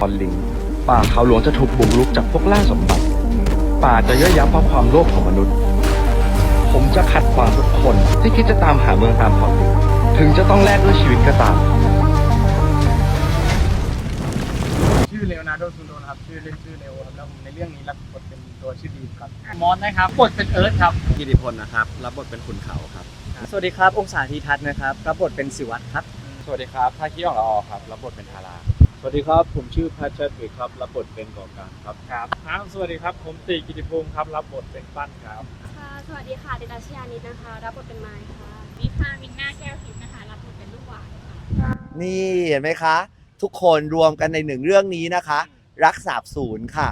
ตอนลิง ป่าเขาหลวงจะถูกบุกรุกจากพวกล่าสมบัติ ป่าจะย่อยยับเพราะความโลภของมนุษย์ ผมจะขัดขวางทุกคนที่คิดจะตามหาเมืองตามพอลิงถึงจะต้องแลกด้วยชีวิตก็ตาม ชื่อเลโอนาร์โดซูโนนะครับ ชื่อเล่นชื่อเลโอครับแล้วผมในเรื่องนี้รับบทเป็นตัวชื่อดีมครับ มอนนะครับบทเป็นเอิร์ธครับ กิติพลนะครับ รับบทเป็นขุนเขาครับ สวัสดีครับ องศาธีทัศน์นะครับ รับบทเป็นสิวัตรครับ สวัสดีครับทาคิของเราครับ รับบทเป็นทาราส วัสดีครับ ผมชื่อแพทเชตวิกครับ รับบทเป็นก่อการครับ ครับครับสวัสดีครับ ผมตีกิติพงศ์ครับ รับบทเป็นปั้นครับ ค่ะ สวัสดีค่ะ เดลชยานิดนะคะ รับบทเป็นไม้ค่ะนิพามินหน้าแก้วทิพย์นะคะ รับบทเป็นลูกหวานค่ะ นี่เห็นไหมคะ ทุกคนรวมกันในหนึ่งเรื่องนี้นะคะ รักสาบศูนย์ค่ะ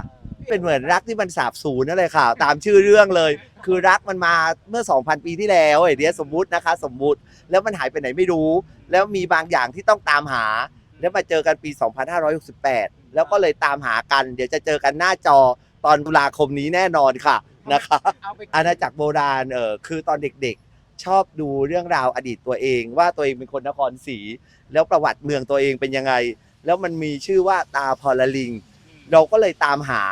เป็นเหมือนรักที่มันสาบศูนย์นั่นเลยค่ะ ตามชื่อเรื่องเลย คือรักมันมาเมื่อ 2,000 ปีที่แล้วไอ้เดียสมมุตินะคะ สมมุติ แล้วมันหายไปไหนไม่รู้ แล้วมีบางอย่างที่ต้องตามหา แล้วมาเจอกันปี 2568 แล้วก็เลยตามหากัน เดี๋ยวจะเจอกันหน้าจอตอนตุลาคมนี้แน่นอนค่ะนะคะอาณาจักรโบราณเออคือตอนเด็กๆ ชอบดูเรื่องราวอดีตตัวเอง ว่าตัวเองเป็นคนนครศรีแล้วประวัติเมืองตัวเองเป็นยังไง แล้วมันมีชื่อว่าตาพรลิง เราก็เลยตามหา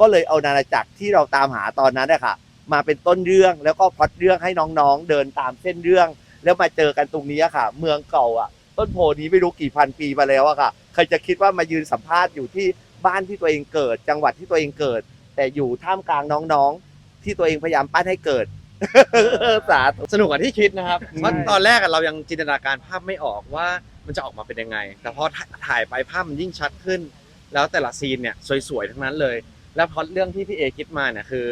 ก็เลยเอาอาณาจักรที่เราตามหาตอนนั้นนะคะมาเป็นต้นเรื่องแล้วก็พล็อดเรื่องให้น้องๆ เดินตามเส้นเรื่อง แล้วมาเจอกันตรงนี้อะค่ะ เมืองเก่าอะ ต้นโพนี้ไม่รู้กี่พันปีมาแล้วอะค่ะ ใครจะคิดว่ามายืนสัมภาษณ์อยู่ที่บ้านที่ตัวเองเกิด จังหวัดที่ตัวเองเกิด แต่อยู่ท่ามกลางน้องๆ ที่ตัวเองพยายามปั้นให้เกิด สาธุสนุกกว่าที่คิดนะครับอืมเพราะตอนแรกอะเรายังจินตนาการภาพไม่ออกว่ามันจะออกมาเป็นยังไง แต่พอถ่ายไปภาพมันยิ่งชัดขึ้น แล้วแต่ละซีนเนี่ยสวยๆทั้งนั้นเลย แล้วพอเรื่องที่พี่เอคิดมาเนี่ยคือ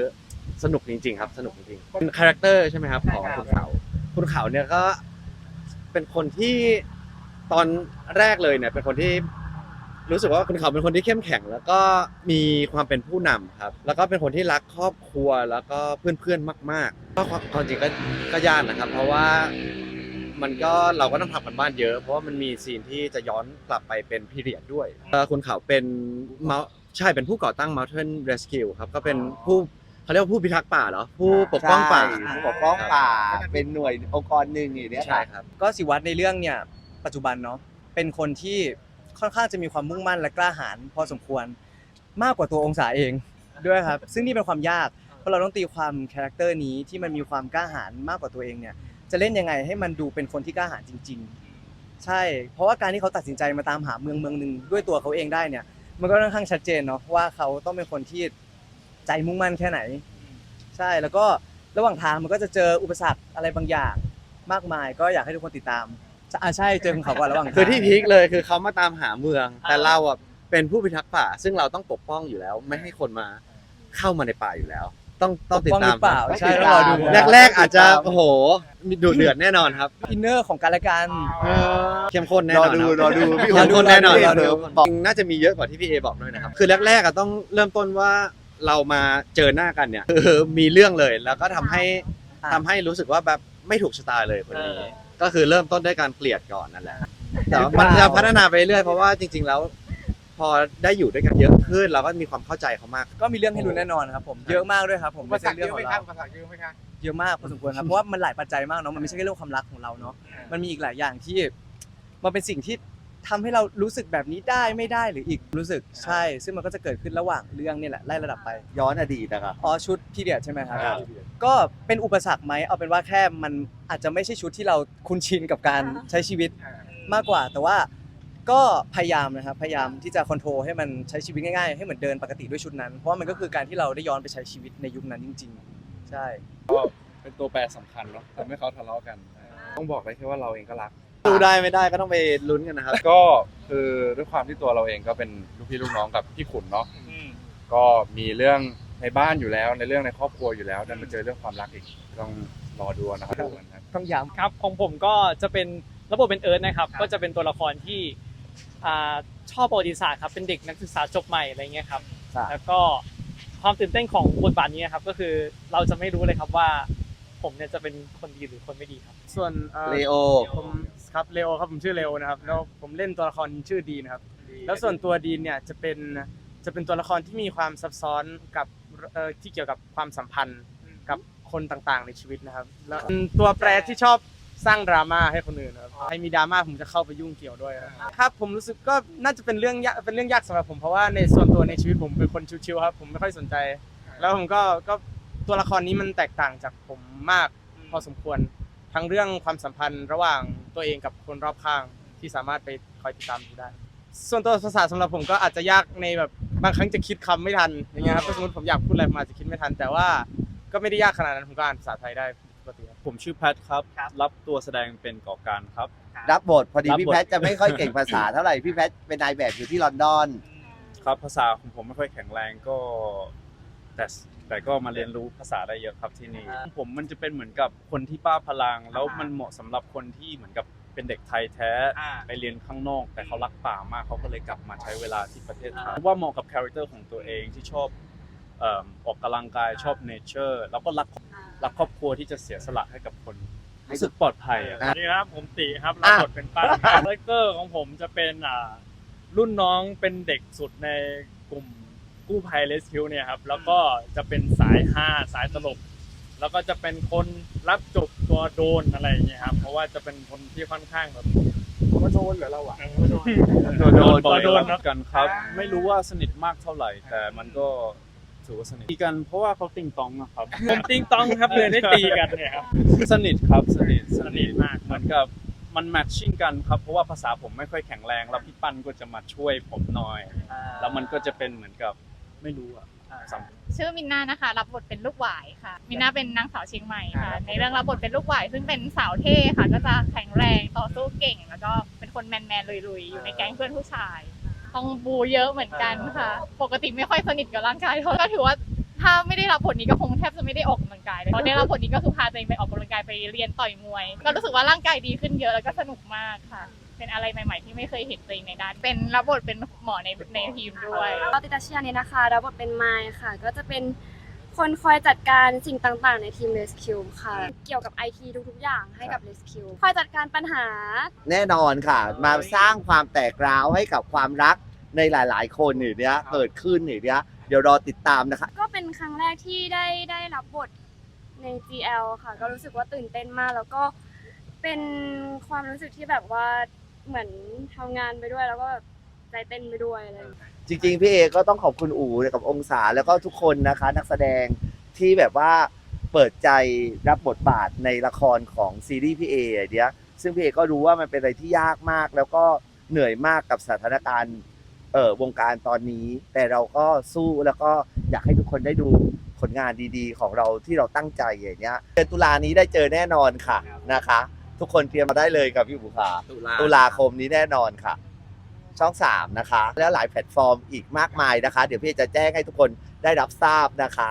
สนุกจริงๆครับ สนุกจริงๆเป็นคาแรคเตอร์ใช่ไหมครับของคุณเขาคุณเขาเนี่ยก็เป็นคนที่ ตอนแรกเลยเนี่ยเป็นคนที่รู้สึกว่าคุณเขาเป็นคนที่เข้มแข็ง แล้วก็มีความเป็นผู้นำครับ แล้วก็เป็นคนที่รักครอบครัวแล้วก็เพื่อนๆมากๆก็ความความจริงก็ก็ยากนะครับ เพราะว่ามันก็เราก็ต้องทำกันบ้านเยอะ เพราะว่ามันมีซีนที่จะย้อนกลับไปเป็นพีเรียดด้วยเอ่อคุณเขาเป็นเมาใช่เป็นผู้ก่อตั้ง Mountain Rescue ครับก็เป็นผู้เขาเรียกว่าผู้พิทักษ์ป่าเหรอผู้ปกป้องป่า ใช่ผู้ปกป้องป่า เป็นหน่วยองค์กรหนึ่งอย่างเนี้ยใช่ค่ะครับ ก็สิวัตรในเรื่องเนี่ย ปัจจุบันเนาะเป็นคนที่ค่อนข้างจะมีความมุ่งมั่นและกล้าหาญพอสมควรมากกว่าตัวองศาเองด้วยครับ ซึ่งนี่เป็นความยากเพราะเราต้องตีความคาแรคเตอร์นี้ที่มันมีความกล้าหาญมากกว่าตัวเองเนี่ยจะเล่นยังไงให้มันดูเป็นคนที่กล้าหาญจริง ๆ ใช่ เพราะว่าการที่เขาตัดสินใจมาตามหาเมืองเมืองหนึ่งด้วยตัวเขาเองได้เนี่ย มันก็ค่อนข้างชัดเจนเนาะว่าเขาต้องเป็นคนที่ใจมุ่งมั่นแค่ไหน ใช่แล้วก็ระหว่างทางมันก็จะเจออุปสรรคอะไรบางอย่างมากมาย ก็อยากให้ทุกคนติดตาม อ่าใช่เจอของเขาก่อนระหว่างทางคือที่พีคเลยคือเขามาตามหาเมือง แต่เราอะเป็นผู้พิทักษ์ป่า ซึ่งเราต้องปกป้องอยู่แล้ว ไม่ให้คนมาเข้ามาในป่าอยู่แล้ว ต้องต้องติดปกป้องตาหมรือเปล่าต้องใช่ติดต้องรอตามดูแรก ๆ อาจจะโอ้โหมีดุเดือดแน่นอนครับอินเนอร์ของกันและกันเข้มข้นแน่รนออนดูครรัอบดูพี่เข้มข้นแน่นอนรครับดูจริงน่าจะมีเยอะกว่าที่พี่เอบอกด้วยนะครับคือแรกๆอะต้องเริ่มต้นว่าเรามาเจอหน้ากันเนี่ยคือมีเรื่องเลยแล้วก็ทำให้อะทำให้รู้สึกว่าแบบไม่ถูกชะตาเลยคนนี้ ก็คือเริ่มต้นด้วยการเกลียดก่อนนั่นแหละแต่ว่ามันจะพัฒนาไปเรื่อยเพราะว่าจริง ๆ แล้ว พอได้อยู่ด้วยกันเยอะขึ้นเราก็มีความเข้าใจเขามาก ก็มีเรื่องให้ลุ้นแน่นอนครับผมเยอะมากด้วยครับผมภาไม่ษาใช่เยเรื่องอะขไหอมงครับเราภาษาเยอะไหมครับเยอะมากพอสมควรครับเพราะว่ามันหลายปัจจัยมากเนาะมันไม่ใช่แค่เรื่องความรักของเราเนาะมันมีอีกหลายอย่างที่มันเป็นสิ่งที่ ทำให้เรารู้สึกแบบนี้ได้ไม่ได้หรืออีกรู้สึกใช่ ซึ่งมันก็จะเกิดขึ้นระหว่างเรื่องนี่แหละไล่ระดับไปย้อนอดีตนะคะอ๋อชุดพีเรียดใช่ไหมครับ ก็เป็นอุปสรรคไหมเอาเป็นว่าแค่มันอาจจะไม่ใช่ชุดที่เราคุ้นชินกับการใช้ชีวิตมากกว่า แต่ว่าก็พยายามนะครับพยายามที่จะคอนโทรลให้มันใช้ชีวิตง่ายๆให้เหมือนเดินปกติด้วยชุดนั้น เพราะว่ามันก็คือการที่เราได้ย้อนไปใช้ชีวิตในยุคนั้นจริง ๆ ใช่ เป็นตัวแปรสำคัญเนาะทำให้เขาทะเลาะกัน ต้องบอกได้แค่ว่าเราเองก็รัก ดูได้ไม่ได้ก็ต้องไปลุ้นกันนะครับ ก็คือด้วยความที่ตัวเราเองก็เป็นลูกพี่ลูกน้องกับพี่ขุนเนาะก็มีเรื่องในบ้านอยู่แล้วในเรื่องในครอบครัวอยู่แล้วดันมาเจอเรื่องความรักอีกต้องรอดูนะครับดูกันครับต้องย้ำครับของผมก็จะเป็นระบบเป็นเอิร์ธนะครับ ก็จะเป็นตัวละครที่อ่าชอบประวัติศาสตร์ครับเป็นเด็กนักศึกษาจบใหม่อะไรเงี้ยครับครับแล้วก็ความตื่นเต้นของบทบาทนี้นะครับก็คือเราจะไม่รู้เลยครับว่า ผมเนี่ยจะเป็นคนดีหรือคนไม่ดีครับ ส่วนเอ่อเลโอ ผมครับเลโอครับผมชื่อเลโอนะครับแล้วผมเล่นตัวละครชื่อดีนครับแล้วส่วนตัวดีนเนี่ยจะเป็นจะเป็นตัวละครที่มีความซับซ้อนกับเอ่อที่เกี่ยวกับความสัมพันธ์กับคนต่างๆในชีวิตนะครับ แล้วตัวแปรที่ชอบสร้างดราม่าให้คนอื่นครับใครมีดราม่าผมจะเข้าไปยุ่งเกี่ยวด้วยครับครับผมรู้สึกก็น่าจะเป็นเรื่องยากเป็นเรื่องยากสำหรับผมเพราะว่าในส่วนตัวในชีวิตผมเป็นคนชิวๆครับ ผมไม่ค่อยสนใจ แล้วผมก็ก็ ตัวละครนี้มันแตกต่างจากผมมากพอสมควรทั้งเรื่องความสัมพันธ์ระหว่างตัวเองกับคนรอบข้างที่สามารถไปคอยติดตามดูได้ ส่วนตัวภาษาสำหรับผมก็อาจจะยากในแบบบางครั้งจะคิดคำไม่ทันอย่างเงี้ยครับถ้าสมมติผมอยากพูดอะไรผมอาจจะคิดไม่ทัน แต่ว่าก็ไม่ได้ยากขนาดนั้นผมก็อ่านภาษาไทยได้ปกติครับผมชื่อแพทครับ รับตัวแสดงเป็นก่อการครับ รับบทพอดีรับบทพี่แพทย์จะไม่ค่อยเก่งภาษาเท่าไหร่พี่แพทย์เป็นนายแบบอยู่ที่ลอนดอน ครับภาษาของผมไม่ค่อยแข็งแรงก็ แต่แต่ก็มาเรียนรู้ภาษาได้เยอะครับที่นี่ ผมมันจะเป็นเหมือนกับคนที่บ้าพลัง แล้วมันเหมาะสำหรับคนที่เหมือนกับเป็นเด็กไทยแท้ไปเรียนข้างนอก แต่เขารักป่ามากเขาก็เลยกลับมาใช้เวลาที่ประเทศไทยว่าเหมาะกับคาแรคเตอร์ของตัวเองที่ชอบเอิ่มออกกำลังกายชอบเนเจอร์แล้วก็รักรักครอบครัวที่จะเสียสละให้กับคนรู้สึกปลอดภัยอะอะสวัสดีครับผมตีครับอะรับบทเป็นปั้นคาแรคเตอร์ของผมจะเป็นอ่ารุ่นน้องเป็นเด็กสุดใน กลุ่มกู้ภัยเรสคิวเนี่ยครับแล้วก็จะเป็นสายฮาสายตลก แล้วก็จะเป็นคนรับจบตัวโดนอะไรอย่างเงี้ยครับเพราะว่าจะเป็นคนที่ค่อนข้างแบบว่าโดนเหรอเราอะโดนตัวโดนตัวโดนรักกันครับ ไม่รู้ว่าสนิทมากเท่าไหร่ แต่มันก็ถือว่าสนิทตีกันเพราะว่าเขาติงตองนะครับผมติงตองครับเลยได้ตีกันเนี่ยครับสนิทครับสนิทสนิทมากเหมือนกับมันแมทชิ่งกันครับเพราะว่าภาษาผมไม่ค่อยแข็งแรง แล้วพี่ปั้นก็จะมาช่วยผมหน่อย แล้วมันก็จะเป็นเหมือนกับ ไม่รู้อะสัมชื่อมินนานะคะ รับบทเป็นลูกหวายค่ะ มินนาเป็นนางสาวเชียงใหม่ค่ะ ในเรื่องรับบทเป็นลูกหวายซึ่งเป็นสาวเท่ค่ะ ก็จะแข็งแรงต่อสู้เก่ง แล้วก็เป็นคนแมนแมนๆลุยๆ อยู่ในแก๊งเพื่อนผู้ชายต้องบูเยอะเหมือนกันค่ะ ปกติไม่ค่อยสนิทกับร่างกายเท่าก็ถือว่าถ้าไม่ได้รับบทนี้ก็คงแทบจะไม่ได้ออกกำลังกายเลยเพราะได้รับบทนี้ก็คือพาตัวเองไปออกกำลังกายไปเรียนต่อยมวย ก็รู้สึกว่าร่างกายดีขึ้นเยอะแล้วก็สนุกมากค่ะ เป็นอะไรใหม่ ๆ ที่ไม่เคยเห็นตัวเองในด้าน เป็นรับบทเป็นหมอในในทีมด้วยปติตาเชียนี้นะคะรับบทเป็นไมค์ค่ะ ก็จะเป็นคนคอยจัดการสิ่งต่างๆ ในทีม Rescue ค่ะ เกี่ยวกับ IT ทุกๆ อย่างให้กับ Rescue คอยจัดการปัญหา แน่นอนค่ะ มาสร้างความแตกร้าวให้กับความรักในหลายๆ คนอย่างเนี้ยเกิดขึ้นอย่างเนี้ยเดี๋ยวรอติดตามนะคะ ก็เป็นครั้งแรกที่ได้ได้รับบทใน GL ค่ะ ก็รู้สึกว่าตื่นเต้นมาก แล้วก็เป็นความรู้สึกที่แบบว่า เหมือนทำงานไปด้วยแล้วก็แบบใจเต้นไปด้วยอะไรอย่างเงี้ยจริงๆพี่เอก็ต้องขอบคุณอู๋กับองศาแล้วก็ทุกคนนะคะ นักแสดงที่แบบว่าเปิดใจรับบทบาทในละครของซีรีส์พี่เออย่างเนี้ยซึ่งพี่เอก็รู้ว่ามันเป็นอะไรที่ยากมาก แล้วก็เหนื่อยมากกับสถานการณ์เอ่อวงการตอนนี้ แต่เราก็สู้แล้วก็อยากให้ทุกคนได้ดูผลงานดีๆ ของเราที่เราตั้งใจอย่างเนี้ยเดือนตุลานี้ได้เจอแน่นอนค่ะนะคะ ทุกคนเตรียมมาได้เลยกับพี่บุคาตุลาตุลาคมนี้แน่นอนค่ะ ช่อง 3 นะคะ แล้วหลายแพลตฟอร์มอีกมากมายนะคะ เดี๋ยวพี่จะแจ้งให้ทุกคนได้รับทราบนะคะ